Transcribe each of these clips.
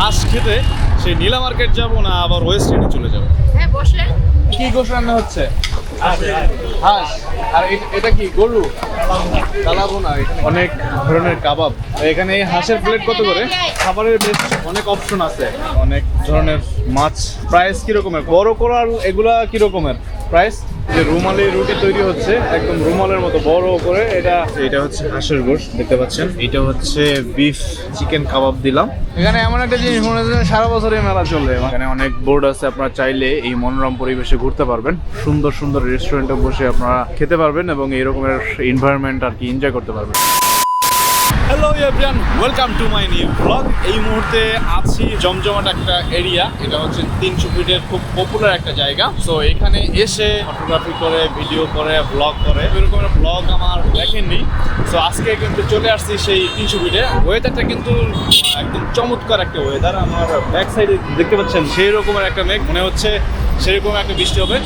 হাঁস খেতে সেই নীলা মার্কেট যাব না আবার ওয়েস্ট এন্ডে চলে যাব? হ্যাঁ বসলেন। কি গোশ রান্না হচ্ছে? হাঁস। আর এটা কি গরু? কালাবোনা অনেক ধরনের কাবাব। এখানে এই হাঁসের প্লেট কত করে? খাবারের বেশ অনেক অপশন আছে। অনেক ধরনের মাছ। প্রাইস কি রকমের বড় করার এগুলা কি রকমের প্রাইস যে রুমালি রুটি তৈরি হচ্ছে একদম রুমালের মতো বড় করে এটা এটা হচ্ছে হাঁসের গোশ দেখতে পাচ্ছেন। এটা হচ্ছে বিফ চিকেন কাবাব দিলাম। এখানে এমন একটা জিনিস মনে হচ্ছে সারা বছরই মেলা চলে এখানে অনেক বোর্ড আছে আপনারা চাইলে এই মনোরম পরিবেশে ঘুরতে পারবেন। সুন্দর সুন্দর রেস্টুরেন্টে বসে আপনারা খেতে পারবেন এবং এই রকমের এনভায়রনমেন্ট আর কি এনজয় করতে পারবেন। Hello everyone welcome to my new blog এই মুহূর্তে আছি জমজমাট একটা এরিয়া এটা হচ্ছে তিনশো ফিটের খুব পপুলার একটা জায়গা। সো এখানে এসে ফটোগ্রাফি করে ভিডিও করে ব্লগ করে। এরকম ব্লগ আমার দেখেননি। সো আজকে কিন্তু চলে আসছি সেই তিনশো ফিটে ওয়েদারটা কিন্তু একদম চমৎকার একটা ওয়েদার আমার ব্যাক সাইডে দেখতে পাচ্ছেন সেই রকমের একটা মেঘ। মনে হচ্ছে সেরকম একটা বৃষ্টি হবে।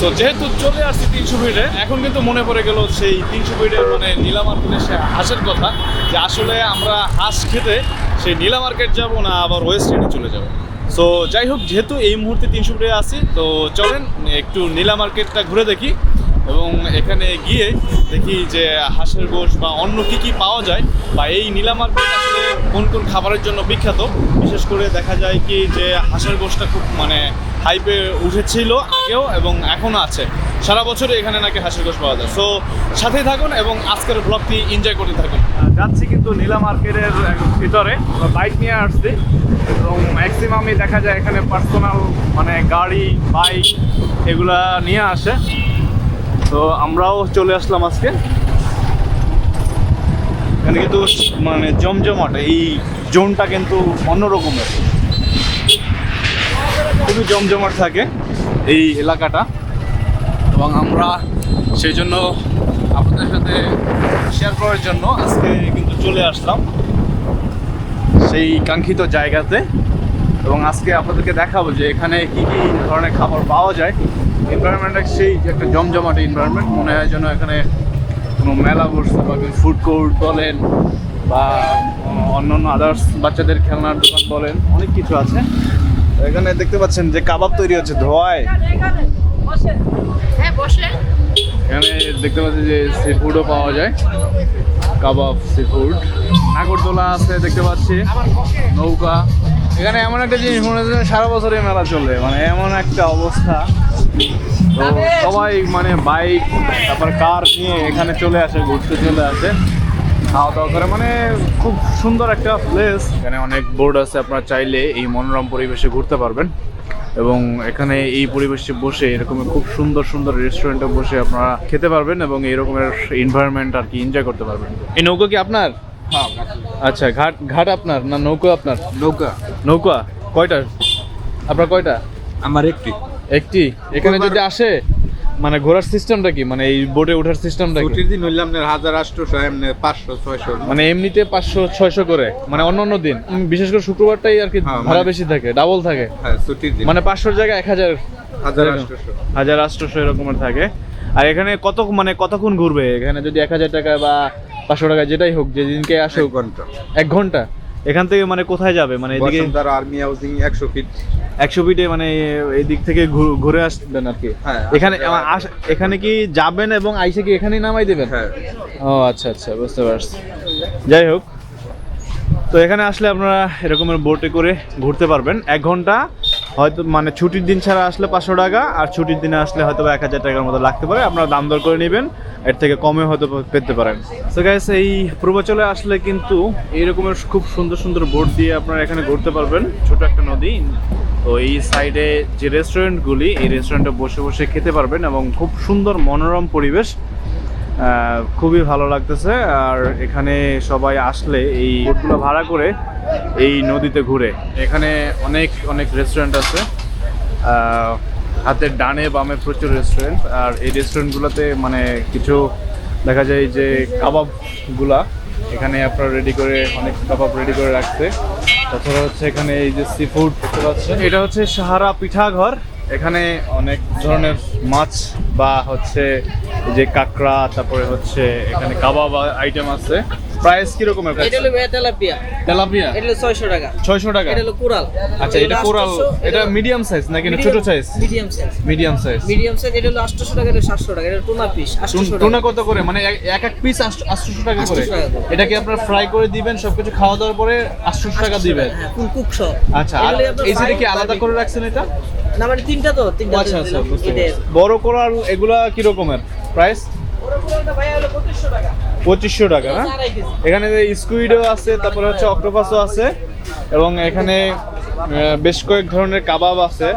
তো যেহেতু চলে আসছি তিনশো ফিটে এখন কিন্তু মনে পড়ে গেল সেই তিনশো ফিটের মানে নীলা মার্কেটে সে হাঁসের কথা, যে আসলে আমরা হাঁস খেতে সেই নীলা মার্কেট যাব না আবার ওয়েস্ট এন্ডে চলে যাব। সো যাই হোক, যেহেতু এই মুহূর্তে তিনশো ফিটে আছি, তো চলেন একটু নীলা মার্কেটটা ঘুরে দেখি এবং এখানে গিয়ে দেখি যে হাঁসের গোশ বা অন্য কি কি পাওয়া যায় বা এই নীলা মার্কেট আসলে কোন কোন খাবারের জন্য বিখ্যাত। বিশেষ করে দেখা যায় কি যে হাঁসের গোশটা খুব মানে হাইপে উঠেছিল আগেও এবং এখনও আছে। সারা বছরই এখানে নাকি হাঁসের গোশ পাওয়া যায়। সো সাথেই থাকুন এবং আজকের ব্লগটি এনজয় করতে থাকুন। যাচ্ছি কিন্তু নীলা মার্কেটের ভিতরে। বাইক নিয়ে আসছি এবং ম্যাক্সিমামই দেখা যায় এখানে পার্সোনাল মানে গাড়ি বাইক এগুলা নিয়ে আসে। তো আমরাও চলে আসলাম আজকে। এখানে কিন্তু মানে জমজমাট, এই জোনটা কিন্তু অন্যরকমের। খুবই জমজমাট থাকে এই এলাকাটা। এবং আমরা সেই জন্য আপনাদের সাথে শেয়ার করার জন্য আজকে কিন্তু চলে আসলাম সেই কাঙ্ক্ষিত জায়গাতে। এবং আজকে আপনাদেরকে দেখাবো যে এখানে কি কি ধরনের খাবার পাওয়া যায়। এনভায়রনমেন্টটা সেই একটা জমজমাট এনভায়রনমেন্ট মনে হয় যেন এখানে কোনো মেলা বসছে বা ফুড কোর্ট বলেন বা অন্য অন্য আদার্স বাচ্চাদের খেলনার দোকান বলেন, অনেক কিছু আছে। এখানে দেখতে পাচ্ছেন যে কাবাব তৈরি হচ্ছে ধোয়ায়। হ্যাঁ এখানে দেখতে পাচ্ছি যে সি ফুডও পাওয়া যায়। কাবাব সি ফুড নাগরদোলা আছে দেখতে পাচ্ছি। নৌকা। এখানে এমন একটা জিনিস মনে হচ্ছে সারা বছরই মেলা চলে মানে এমন একটা অবস্থা। তো সবাই মানে বাইক তারপর কার নিয়ে এখানে চলে আসে ঘুরতে চলে আসে। খাওয়া দাওয়া করে মানে খুব সুন্দর একটা প্লেস এখানে অনেক বোর্ড আছে আপনারা চাইলে এই মনোরম পরিবেশে ঘুরতে পারবেন। এবং এখানে এই পরিবেশে বসে এরকম খুব সুন্দর সুন্দর রেস্টুরেন্টে বসে আপনারা খেতে পারবেন এবং এরকমের এনভায়রনমেন্ট আর কি এনজয় করতে পারবেন। এই নৌকা কি আপনার? আচ্ছা ঘাট ঘাট আপনার না নৌকা আপনার? নৌকা। নৌকা কয়টা? আপনার কয়টা? আমার একটি। একটি? এখানে যদি আসে? মানে ঘোরার সিস্টেমটা কি? মানে এই বোটে ওঠার সিস্টেমটা কি? ছুটির দিন হইলে আপনার হাজার আটশোশো এমনি পাঁচশো ছয়শো। মানে এমনিতে পাঁচশো ছয়শো করে? মানে অন্য অন্য দিন বিশেষ করে শুক্রবারটাই আর কি হ্যাঁ, ভাড়া মানে- বেশি থাকে ডাবল থাকে? হ্যাঁ ছুটির দিন। মানে পাঁচশোর জায়গায় এক হাজার হাজার। আটশোশো হাজার আটশোশো এরকমের থাকে। আর এখানে কত মানে কতক্ষণ ঘুরবে? এখানে যদি এক হাজার টাকা বা পাঁচশো টাকা যেটাই হোক যেদিনকে আসে ঘণ্টা। এক ঘণ্টা? এখান থেকে মানে কোথায় যাবে? মানে এদিকে বসুন্ধরা আর্মি হাউজিং একশো ফিট একশো ফিটে মানে এই দিক থেকে ঘুরে আসবেন আর কি? হ্যাঁ, এখানে এখানে কি যাবেন এবং আইসে কি এখানেই নামাই দেবেন? হ্যাঁ। ও আচ্ছা আচ্ছা বুঝতে পারছি। যাই হোক তো এখানে আসলে আপনারা এরকমের বোটে করে ঘুরতে পারবেন। এক ঘণ্টা হয়তো মানে ছুটির দিন ছাড়া আসলে পাঁচশো টাকা, আর ছুটির দিনে আসলে হয়তো এক হাজার টাকার মতো লাগতে পারে। আপনারা দাম দর করে নেবেন, এর থেকে কমে হয়তো পেতে পারেন। তো গাইস এই পূর্বাচলে আসলে কিন্তু এইরকমের খুব সুন্দর সুন্দর বোট দিয়ে আপনারা এখানে ঘুরতে পারবেন। ছোট একটা নদী। তো এই সাইডে যে রেস্টুরেন্টগুলি এই রেস্টুরেন্টে বসে বসে খেতে পারবেন এবং খুব সুন্দর মনোরম পরিবেশ। খুবই ভালো লাগতেছে। আর এখানে সবাই আসলে এই বোটগুলো ভাড়া করে এই নদীতে ঘুরে। এখানে অনেক অনেক রেস্টুরেন্ট আছে। হাতের ডানে বামে প্রচুর রেস্টুরেন্ট আর এই রেস্টুরেন্টগুলোতে মানে কিছু দেখা যায় যে কাবাবগুলা এখানে আপনারা রেডি করে অনেক কাবাব রেডি করে রাখছে। তাছাড়া হচ্ছে এখানে এই যে সি ফুড দেখতে পাচ্ছেন। এটা হচ্ছে সাহারা পিঠা ঘর এখানে অনেক ধরনের মাছ বা হচ্ছে যে কাঁকড়া, তারপরে হচ্ছে এখানে কাবাব আইটেম আছে। প্রাইস কি কীরকম এটা হলো তেলাপিয়া। তেলাপিয়া? এটা হলো ছয়শো টাকা। ছয়শো টাকা? এটা হলো কোরাল। আচ্ছা এটা কোরাল এটা মিডিয়াম সাইজ নাকি ছোট size medium size medium size medium size এটা হলো আটশোশো টাকা এটা সাতশো টাকা এটা টুনা পিস আটশোশো টুনা কত করে? মানে এক- এক পিস আটশোশো টাকা করে। 800 টাকা করে। এটা কি আপনারা ফ্রাই করে দিবেন সবকিছু খাওয়া দাওয়ার পরে আটশোশো টাকা দিবেন? ফুল কুক সহ। আচ্ছা আর এই সাইডে কি আলাদা করে রাখছেন এটা? না মানে তিনটা তো তিনটা আচ্ছা আচ্ছা। বড় কোরাল এগুলা কি রকমের প্রাইস বড় কোরালটা ভাইয়া হলো 2500 টাকা। পঁচিশশো টাকা না কেজি। এখানে স্কুইডও আছে, তারপরে হচ্ছে অক্টোপাসও আছে, এবং এখানে বেশ কয়েক ধরনের কাবাব আছে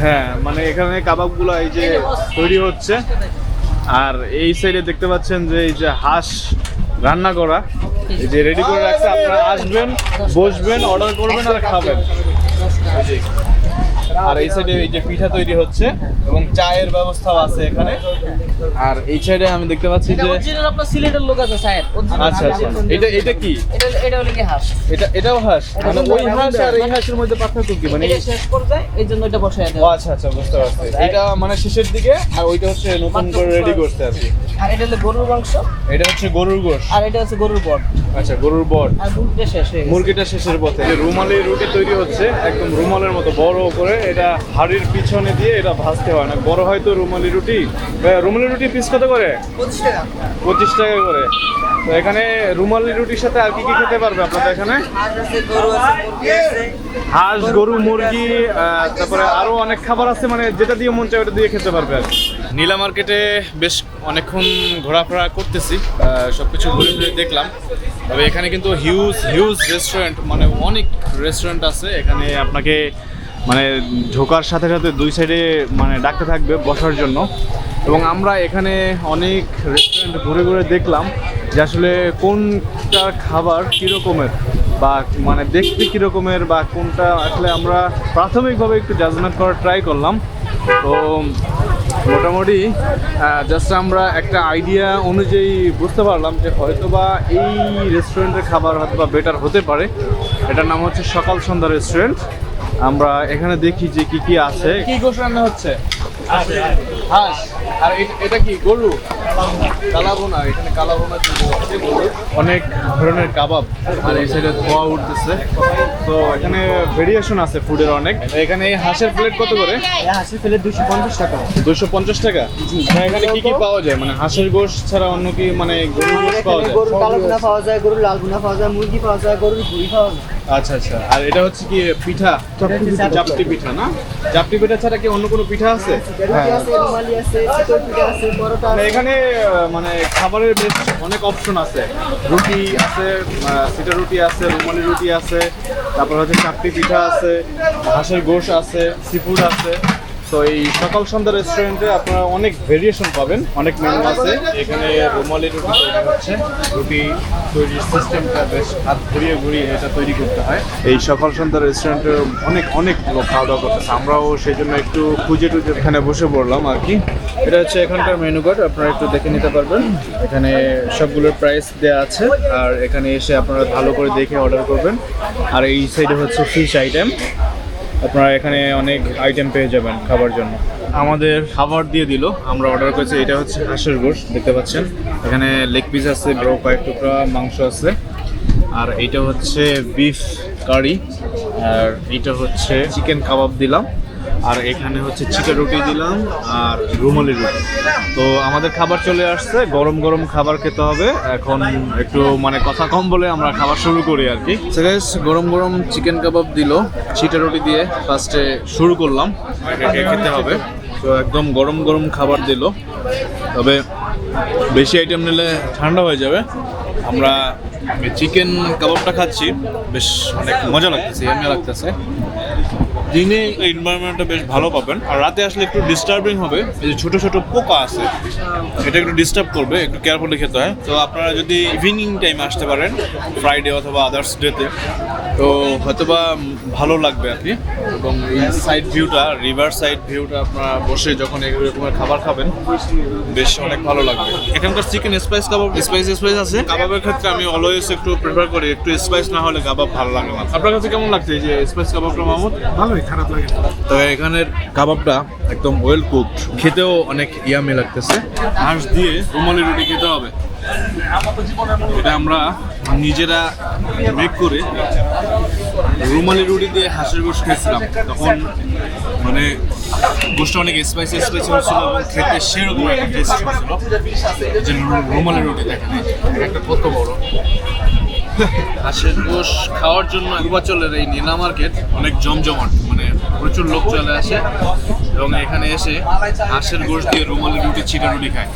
হ্যাঁ মানে এখানে কাবাবগুলো এই যে তৈরি হচ্ছে আর এই সাইডে দেখতে পাচ্ছেন যে এই যে হাঁস রান্না করা, এই যে রেডি করে রাখছে আপনারা আসবেন, বসবেন অর্ডার করবেন আর খাবেন। আর এই সাইডে এই যে পিঠা তৈরি হচ্ছে এবং চায়ের ব্যবস্থাও আছে এখানে। আর এই সাইডে আমি দেখতে পাচ্ছি যে অরিজিনাল আপনার সিলেটের লোক আছে স্যার। আচ্ছা আচ্ছা। এটা এটা কি? এটা এটা হলো কি হাঁস। এটা এটাও হাঁস? মানে ওই হাঁস আর এই হাঁসের মধ্যে পার্থক্য কি? মানে এটা শেষ করবে এই জন্য এটা বসায় ও দেওয়া। আচ্ছা আচ্ছা বুঝতে পারছি। এটা মানে শেষের দিকে আর ওইটা হচ্ছে নতুন করে রেডি করতে আর কি। আর এটা হলো গরুর মাংস। এটা হচ্ছে গরুর গোশ। আর এটা হচ্ছে গরুর বট। আচ্ছা গরুর বট। আর মুরগিটা শেষ মুরগিটা শেষের পথে। যে রুমালি রুটি তৈরি হচ্ছে একদম রুমালের মতো বড় করে এটা হাড়ির পিছনে দিয়ে এটা ভাজতে হয় না। বড় হয় তো রুমালি রুটি। রুমালি রুটি পিস কত করে? পঁচিশ টাকা। পঁচিশ টাকা করে। তো এখানে রুমালি রুটির সাথে আর কি কি খেতে পারবে আপনাদের এখানে? হাঁস গরু মুরগি আছে। হাঁস গরু মুরগি আহ, তারপরে আরও অনেক খাবার আছে মানে যেটা দিয়ে মন চায় ওটা দিয়ে খেতে পারবে আর নীলা মার্কেটে বেশ অনেকক্ষণ ঘোরাফেরা করতেছি আহ, সবকিছু ঘুরে ঘুরে দেখলাম। তবে এখানে কিন্তু হিউজ হিউজ রেস্টুরেন্ট মানে অনেক রেস্টুরেন্ট আছে। এখানে আপনাকে মানে ঢোকার সাথে সাথে দুই সাইডে মানে ডাকতে থাকবে বসার জন্য। এবং আমরা এখানে অনেক রেস্টুরেন্ট ঘুরে ঘুরে দেখলাম যে আসলে কোনটার খাবার কীরকমের বা মানে দেখতে কীরকমের বা কোনটা আসলে আমরা প্রাথমিকভাবে একটু জাজমেন্ট করার ট্রাই করলাম। তো মোটামুটি জাস্ট আমরা একটা আইডিয়া অনুযায়ী বুঝতে পারলাম যে হয়তোবা এই রেস্টুরেন্টের খাবার হয়তো বা বেটার হতে পারে। এটার নাম হচ্ছে সকাল সন্ধ্যা রেস্টুরেন্ট আমরা এখানে দেখি যে কি কি আছে। কি গোশ রান্না হচ্ছে হাঁস। আর এটা কি গরু? কালাবোনা এখানে কালাবোনা অনেক ধরনের কাবাব। আর এই সাইডে ধোয়া উঠতেছে। তো এখানে ভেরিয়েশন আছে ফুডের অনেক। এখানে এই হাঁসের প্লেট কত করে? হাঁসের ফেলে দুশো পঞ্চাশ টাকা। দুশো পঞ্চাশ টাকা? হ্যাঁ, এখানে কি কি পাওয়া যায়? মানে হাঁসের গোশ ছাড়া অন্য কি মানে গরুর গোশ পাওয়া যায়? গরুর কালো গুনা পাওয়া যায় গরুর লাল গুনা পাওয়া যায় মুরগি পাওয়া যায় গরুর ভুড়ি পাওয়া যায়। আচ্ছা আচ্ছা। আর এটা হচ্ছে কি পিঠা? চাপটি পিঠা। না? চাপটি পিঠা ছাড়া কি অন্য কোনো পিঠা আছে? রুটি মানে এখানে মানে খাবারের বেশ অনেক অপশন আছে। রুটি আছে সিটা রুটি আছে, রুমালি রুটি আছে, তারপর হচ্ছে চাপটি পিঠা আছে, হাঁসের গোশ আছে সিফুড আছে। তো এই সকাল সন্ধ্যা রেস্টুরেন্টে আপনারা অনেক ভেরিয়েশন পাবেন। অনেক মেনু আছে। এখানে রুমালি রুটি তৈরি হচ্ছে। রুটি তৈরির সিস্টেমটা বেশ হাত ঘুরিয়ে ঘুরিয়ে এটা তৈরি করতে হয়। এই সকাল সন্ধ্যা রেস্টুরেন্টে অনেক অনেক লোক খাওয়া দাওয়া করতেছে। আমরাও সেই জন্য একটু খুঁজে টুজে এখানে বসে পড়লাম আর কি। এটা হচ্ছে এখানকার মেনু কার্ড আপনারা একটু দেখে নিতে পারবেন। এখানে সবগুলোর প্রাইস দেওয়া আছে। আর এখানে এসে আপনারা ভালো করে দেখে অর্ডার করবেন। আর এই সাইডে হচ্ছে ফিশ আইটেম আপনারা এখানে অনেক আইটেম পেয়ে যাবেন খাবার জন্য। আমাদের খাবার দিয়ে দিল, আমরা অর্ডার করেছি, এটা হচ্ছে হাঁসের গোশ, দেখতে পাচ্ছেন। এখানে লেগ পিস আছে, বড় কয়েক টুকরা, মাংস আছে। আর এটা হচ্ছে বিফ কারি আর এটা হচ্ছে চিকেন কাবাব দিলাম। আর এখানে হচ্ছে চিকেন রুটি দিলাম আর রুমালি রুটি। তো আমাদের খাবার চলে আসছে গরম গরম খাবার খেতে হবে। এখন একটু মানে কথা কম বলে আমরা খাবার শুরু করি আর কি। গরম গরম চিকেন কাবাব দিল চিটা রুটি দিয়ে ফার্স্টে শুরু করলাম। খেতে হবে। তো একদম গরম গরম খাবার দিল। তবে বেশি আইটেম নিলে ঠান্ডা হয়ে যাবে। আমরা চিকেন কাবাবটা খাচ্ছি। বেশ অনেক মজা লাগতেছে এমনি লাগতেছে। দিনে এনভায়রনমেন্টটা বেশ ভালো পাবেন। আর রাতে আসলে একটু ডিস্টার্বিং হবে। এই যে ছোটো ছোটো পোকা আছে, এটা একটু ডিস্টার্ব করবে, একটু কেয়ারফুলি খেতে হয়। তো আপনারা যদি ইভিনিং টাইম আসতে পারেন ফ্রাইডে অথবা আদার্স ডেতে তো হয়তোবা ভালো লাগবে আর কি। এবং এই সাইড ভিউটা রিভার সাইড ভিউটা আপনারা বসে যখন এরকমের খাবার খাবেন বেশ অনেক ভালো লাগবে। এখানকার চিকেন স্পাইস কাবাব স্পাইস স্পাইস আছে। কাবাবের ক্ষেত্রে আমি অলওয়েজ একটু প্রেফার করি একটু স্পাইস না হলে কাবাব ভালো লাগে না। আপনার কাছে কেমন লাগছে এই যে স্পাইস কাবাবটা মাহমুদ ভালোই খারাপ লাগে তবে এখানের কাবাবটা একদম ওয়েল কুকড খেতেও অনেক ইয়ামি লাগতেছে। হাঁস দিয়ে রুমালি রুটি খেতে হবে। এটা আমরা নিজেরা মেক করে রুমালি রুটি দিয়ে হাঁসের গোশ খেয়েছিলাম। তখন মানে গোশটা অনেক স্পাইসি স্পাইসি হচ্ছিল এবং খেতে সেরকম একটা টেস্ট হচ্ছিল যে রুমালি রুটি, দেখেন একটা কত বড়। হাঁসের গোশ খাওয়ার জন্য পূর্বাচলের এই নীলা মার্কেট অনেক জমজমাট মানে প্রচুর লোক চলে আসে এবং এখানে এসে হাঁসের গোশ দিয়ে রুমালি রুটি, চিটা রুটি খায়।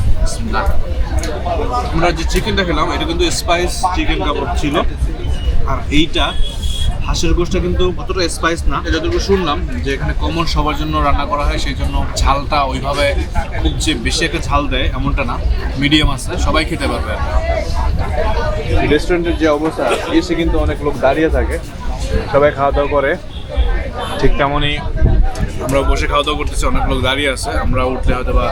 আমরা যে চিকেনটা খেলাম, এটা কিন্তু স্পাইস চিকেন কাবাব ছিল। আর এইটা, হাঁসের গোশটা কিন্তু অতটা স্পাইস না। যতটুকু শুনলাম যে এখানে কমন সবার জন্য রান্না করা হয়, সেই জন্য ঝালটা ওইভাবে খুব যে বেশি একটা ঝাল দেয় এমনটা না মিডিয়াম আছে, সবাই খেতে পারবে। রেস্টুরেন্টের যে অবস্থা, এসে কিন্তু অনেক লোক দাঁড়িয়ে থাকে, সবাই খাওয়া দাওয়া করে। ঠিক তেমনই আমরা বসে খাওয়া দাওয়া করতেছি অনেক লোক দাঁড়িয়ে আছে। আমরা উঠলে হয়তো বা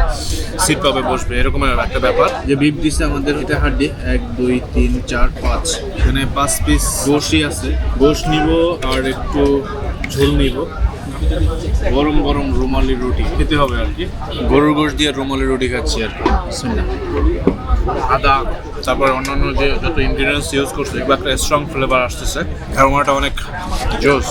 সিট পাবে বসবে এরকমের একটা ব্যাপার। যে বিফ দিচ্ছে আমাদের এটা হাড্ডি। এক দুই তিন চার পাঁচ। এখানে পাঁচ পিস গোশই আছে। গোশ নিব আর একটু ঝোল নিব। গরম গরম রুমালি রুটি খেতে হবে আর কি। গরুর গোশ দিয়ে রুমালি রুটি খাচ্ছি আর কি। আদা তারপর অন্যান্য যে যত ইনগ্রিডিয়েন্টস ইউজ করছে এগুলো একটা স্ট্রং ফ্লেভার আসতেছে। অ্যারোমাটা অনেক জোস।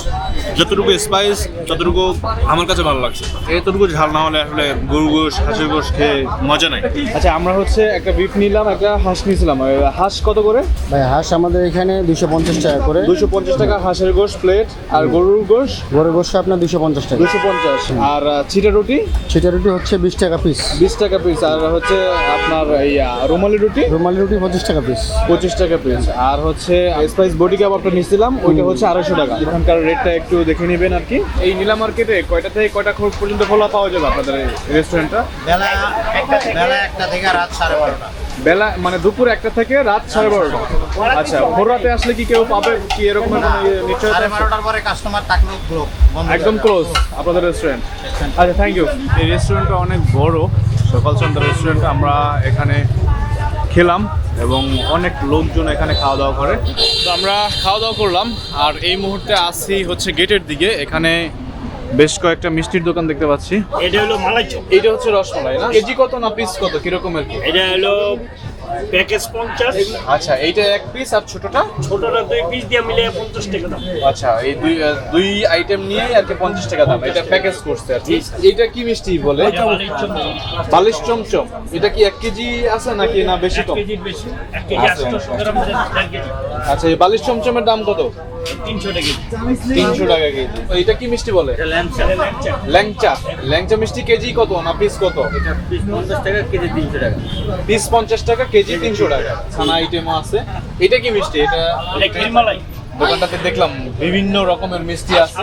যতটুকু স্পাইস ততটুকু আমার কাছে ভালো লাগছে। এতটুকু ঝাল না হলে আসলে গরু গোশ হাঁসের গোশ খেয়ে মজা নাই। আচ্ছা আমরা হচ্ছে একটা বিফ নিলাম একটা হাঁস নিয়েছিলাম। হাঁস কত করে? ভাই হাঁস আমাদের এখানে দুশো পঞ্চাশ টাকা করে। দুশো পঞ্চাশ টাকা হাঁসের গোশ প্লেট আর গরুর গোশ? গরুর গোষ্ঠ আপনার দুশো পঞ্চাশ টাকা। দুশো পঞ্চাশ। আর চিটা রুটি? সেটা রুটি হচ্ছে বিশ টাকা পিস বিশ টাকা পিস আর হচ্ছে আপনার এই রুমালি রুটি? রুমালি রুটি পঁচিশ টাকা পিস পঁচিশ টাকা পিস আর হচ্ছে স্পাইস বডি কাপ কাবাবটা নিয়েছিলাম ওইটা হচ্ছে আড়াইশো টাকা। এখানকার রেটটা একটু দেখে নেবেন আর কি। এই নীলা মার্কেটে কয়টা থেকে কয়টা খোঁজ পর্যন্ত খোলা পাওয়া যাবে আপনাদের রেস্টুরেন্টটা বেলা একটা বেলা একটা থেকে রাত সাড়ে বারোটা। বেলা মানে দুপুর একটা থেকে রাত সাড়ে বারোটা। আচ্ছা ভোর রাতে আসলে কি কেউ পাবে? কি এরকম ইয়ে সাড়ে বারোটার পরে কাস্টমার থাকলেও একদম ক্লোজ আপনাদের রেস্টুরেন্ট আচ্ছা থ্যাংক ইউ এই রেস্টুরেন্টটা অনেক বড় সকাল সন্ধ্যা রেস্টুরেন্ট আমরা এখানে খেলাম এবং অনেক লোকজন এখানে খাওয়া দাওয়া করে। তো আমরা খাওয়া দাওয়া করলাম আর এই মুহূর্তে আসি হচ্ছে গেটের দিকে। এখানে বেশ কয়েকটা মিষ্টির দোকান দেখতে পাচ্ছি। এটা হলো মালাই এটা হচ্ছে রসমালাই না? কেজি কত না পিস কত? কিরকমের কি? এটা হলো প্যাকেজ পঞ্চাশ। আচ্ছা এইটা এক পিস আর ছোটটা? ছোটটা দুই পিস দিয়ে মিলে পঞ্চাশ টাকা দাম। আচ্ছা এই দুই দুই আইটেম নিয়ে আর কি পঞ্চাশ টাকা দাম। এটা প্যাকেজ করছে আর কি। এটা কি মিষ্টি বলে? বালিশ চমচম। এটা কি এক কেজি আছে নাকি না বেশি কম? আচ্ছা এই বালিশ চমচমের দাম কত? তিনশো টাকা তিনশো টাকা কেজি। তো এটা কি মিষ্টি বলে? ল্যাংচা ল্যাংচা। ল্যাংচা। ল্যাংচা মিষ্টি কেজি কত? না পিস কত? পিস পঞ্চাশ টাকা কেজি তিনশো টাকা। পিস পঞ্চাশ টাকা কেজি তিনশো টাকা। ছানা আইটেমও আছে। এটা কি মিষ্টি? এটা এটা দোকানটাতে দেখলাম বিভিন্ন রকমের মিষ্টি আছে।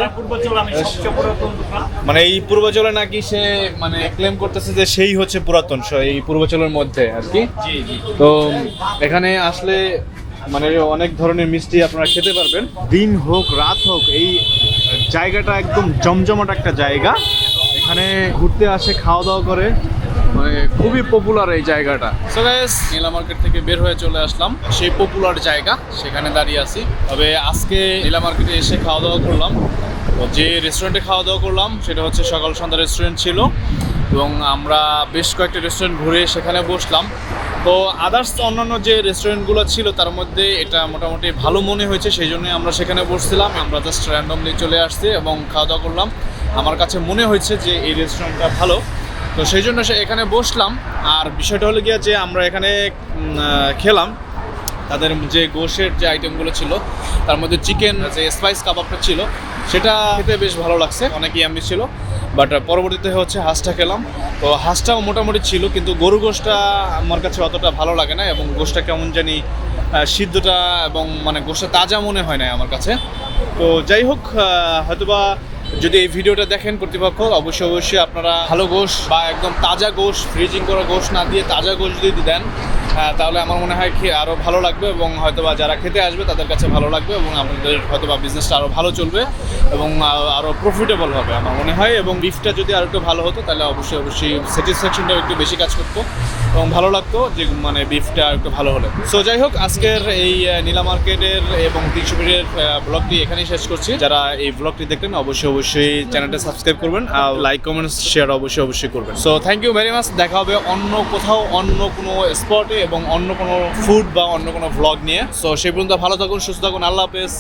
মানে এই পূর্বাচলে নাকি সে মানে ক্লেম করতেছে যে সেই হচ্ছে পুরাতন এই পূর্বাচলের মধ্যে আর কি। জি জি। তো এখানে আসলে মানে অনেক ধরনের মিষ্টি আপনারা খেতে পারবেন। দিন হোক রাত হোক এই জায়গাটা একদম জমজমাট একটা জায়গা। এখানে ঘুরতে আসে খাওয়া দাওয়া করে। মানে খুবই পপুলার এই জায়গাটা। সো গাইস নীলা মার্কেট থেকে বের হয়ে চলে আসলাম। সেই পপুলার জায়গা সেখানে দাঁড়িয়ে আছি। তবে আজকে নীলা মার্কেটে এসে খাওয়া দাওয়া করলাম। যে রেস্টুরেন্টে খাওয়া দাওয়া করলাম সেটা হচ্ছে সকাল সন্ধ্যা রেস্টুরেন্ট ছিল। এবং আমরা বেশ কয়েকটা রেস্টুরেন্ট ঘুরে সেখানে বসলাম। তো আদার্স অন্যান্য যে রেস্টুরেন্টগুলো ছিল, তার মধ্যে এটা মোটামুটি ভালো মনে হয়েছে, সেই জন্যই আমরা সেখানে বসছিলাম। আমরা জাস্ট র্যান্ডমলি চলে আসছি এবং খাওয়া দাওয়া করলাম। আমার কাছে মনে হয়েছে যে এই রেস্টুরেন্টটা ভালো। তো সেই জন্য সে এখানে বসলাম। আর বিষয়টা হলো গিয়া যে আমরা এখানে খেলাম। তাদের যে গোশের যে আইটেমগুলো ছিল, তার মধ্যে চিকেন, যে স্পাইস কাবাবটা ছিল, সেটা খেতে বেশ ভালো লাগছে। অনেক ইয়ামি ছিল বাট পরবর্তীতে হচ্ছে হাঁসটা খেলাম। তো হাঁসটাও মোটামুটি ছিল, কিন্তু গরু গোশটা আমার কাছে অতটা ভালো লাগে না এবং গোশটা কেমন জানি সিদ্ধটা এবং মানে গোশটা তাজা মনে হয় না আমার কাছে। তো যাই হোক হয়তোবা যদি এই ভিডিওটা দেখেন কর্তৃপক্ষ, অবশ্যই অবশ্যই আপনারা ভালো গোশ বা একদম তাজা গোশ ফ্রিজিং করা গোশ না দিয়ে তাজা গোশ যদি দেন তাহলে আমার মনে হয় খেয়ে আরও ভালো লাগবে এবং হয়তো বা যারা খেতে আসবে তাদের কাছে ভালো লাগবে এবং আপনাদের হয়তোবা বিজনেসটা আরও ভালো চলবে এবং আরও প্রফিটেবল হবে আমার মনে হয় এবং বিফটা যদি আর একটু ভালো হতো তাহলে অবশ্যই অবশ্যই স্যাটিসফ্যাকশনটাও একটু বেশি কাজ করতো এবং ভালো লাগতো যে মানে বিফটা একটু ভালো হলে। সো যাই হোক, আজকের এই নীলা মার্কেটের এবং তিনশো ফিটের ব্লগটি এখানেই শেষ করছি। যারা এই ব্লগটি দেখলেন অবশ্যই অবশ্যই চ্যানেলটা সাবস্ক্রাইব করবেন আর লাইক কমেন্টস শেয়ার অবশ্যই অবশ্যই করবেন। So thank you very much দেখা হবে অন্য কোথাও, অন্য কোনো স্পটে এবং অন্য কোনো ফুড বা অন্য কোনো ভ্লগ নিয়ে। সো সেই পর্যন্ত ভালো থাকুন, সুস্থ থাকুন, আল্লাহ হাফেজ।